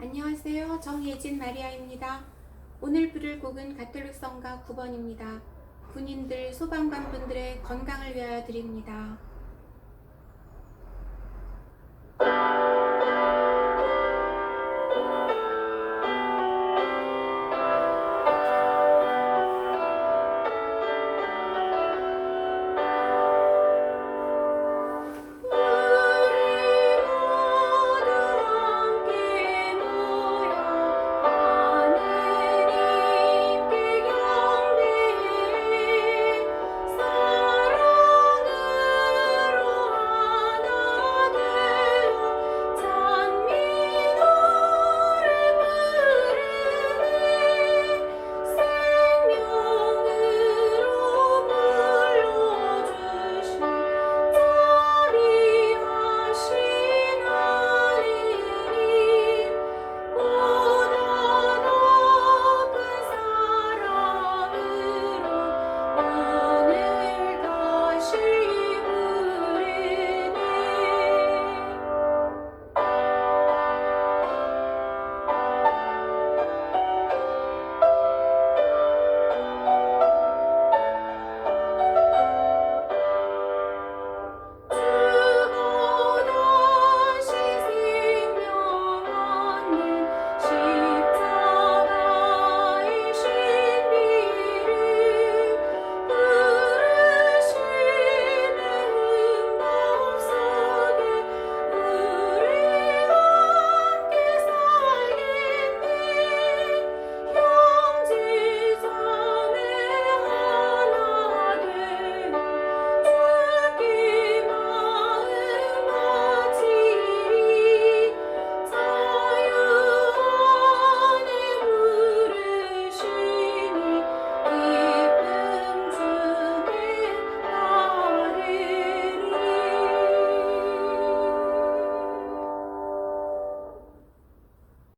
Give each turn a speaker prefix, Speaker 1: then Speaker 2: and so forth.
Speaker 1: 안녕하세요. 정예진 마리아입니다. 오늘 부를 곡은 가톨릭 성가 9번입니다. 군인들, 소방관 분들의 건강을 위하여 드립니다.